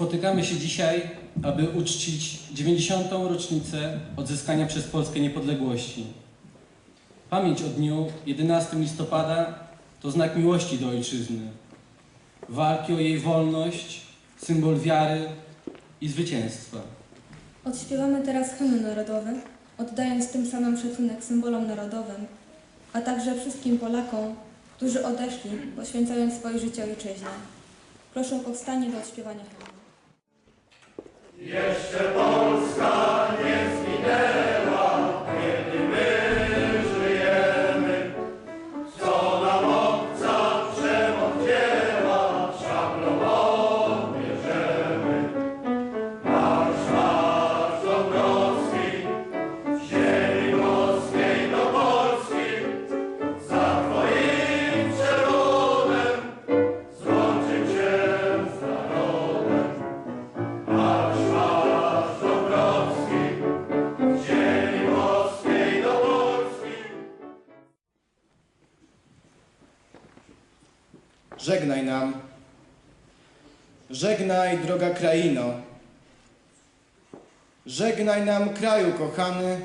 Spotykamy się dzisiaj, aby uczcić 90. rocznicę odzyskania przez Polskę niepodległości. Pamięć o dniu 11 listopada to znak miłości do ojczyzny, walki o jej wolność, symbol wiary i zwycięstwa. Odśpiewamy teraz hymn narodowy, oddając tym samym szacunek symbolom narodowym, a także wszystkim Polakom, którzy odeszli, poświęcając swoje życie ojczyźnie. Proszę o powstanie do odśpiewania hymnu. Jeszcze Polska nie Żegnaj nam. Żegnaj, droga kraino. Żegnaj nam, kraju kochany.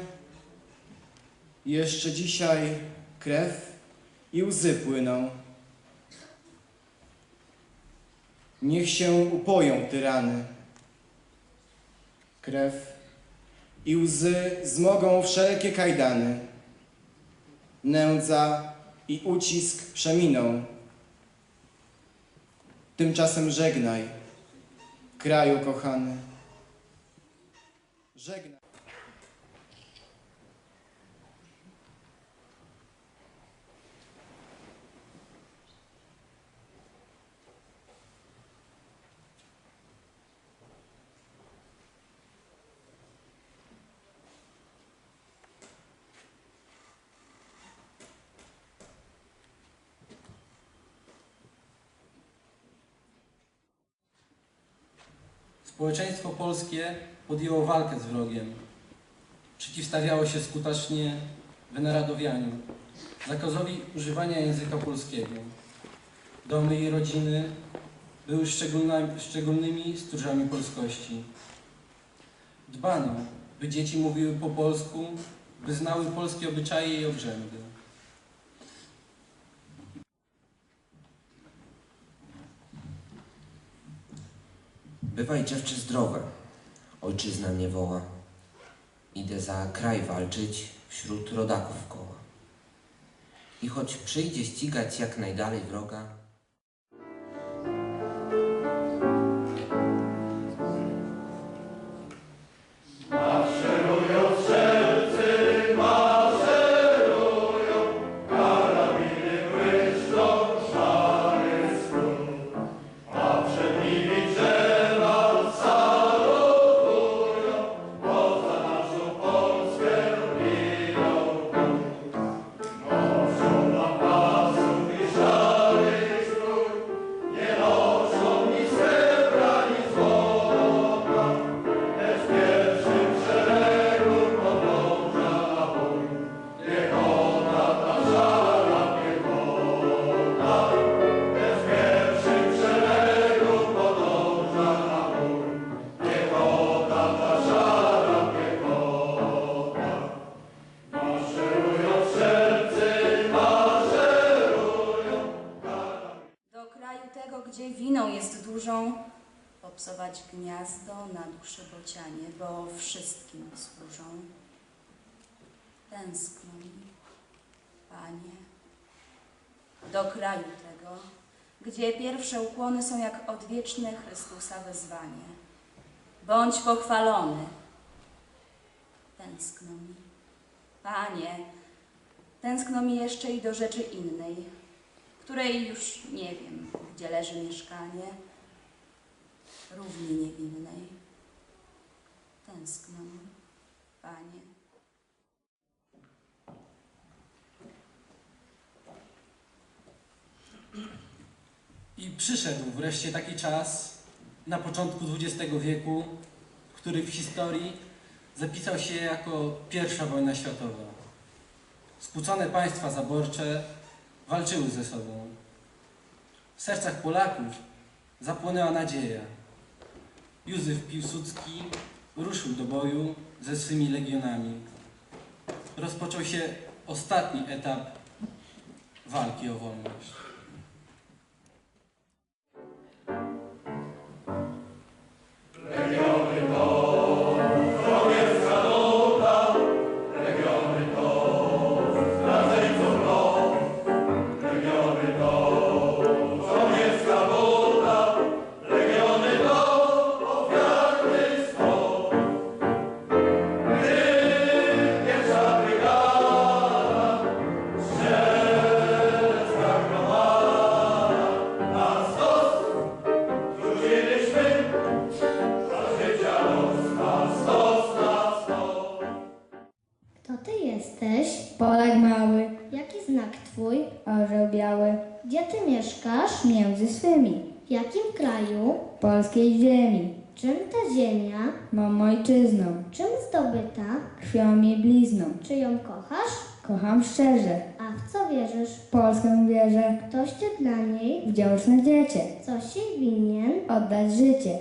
Jeszcze dzisiaj krew i łzy płyną. Niech się upoją tyrany. Krew i łzy zmogą wszelkie kajdany. Nędza i ucisk przeminą. Tymczasem żegnaj, kraju kochany. Żegnaj. Społeczeństwo polskie podjęło walkę z wrogiem. Przeciwstawiało się skutecznie wynaradowianiu, zakazowi używania języka polskiego. Domy i rodziny były szczególnymi stróżami polskości. Dbano, by dzieci mówiły po polsku, by znały polskie obyczaje i obrzędy. Bywaj dziewczę zdrowe, ojczyzna mnie woła. Idę za kraj walczyć wśród rodaków koła. I choć przyjdzie ścigać jak najdalej wroga, popsować gniazdo na duszy bocianie, bo wszystkim służą. Tęskno mi, Panie, do kraju tego, gdzie pierwsze ukłony są jak odwieczne Chrystusa wezwanie. Bądź pochwalony. Tęskno mi, Panie, tęskno mi jeszcze i do rzeczy innej, której już nie wiem, gdzie leży mieszkanie, równie niewinnej. Tęskno Panie. I przyszedł wreszcie taki czas na początku XX wieku, który w historii zapisał się jako pierwsza wojna światowa. Skłócone państwa zaborcze walczyły ze sobą. W sercach Polaków zapłonęła nadzieja. Józef Piłsudski ruszył do boju ze swymi legionami. Rozpoczął się ostatni etap walki o wolność. Kraju? polskiej ziemi, Czym ta ziemia? mą ojczyzną, Czym zdobyta? krwią i blizną. Czy ją kochasz? Kocham szczerze, A w co wierzysz? w Polskę wierzę, Ktoś ty dla niej wdzięczne dziecię, coś jej winien? oddać życie.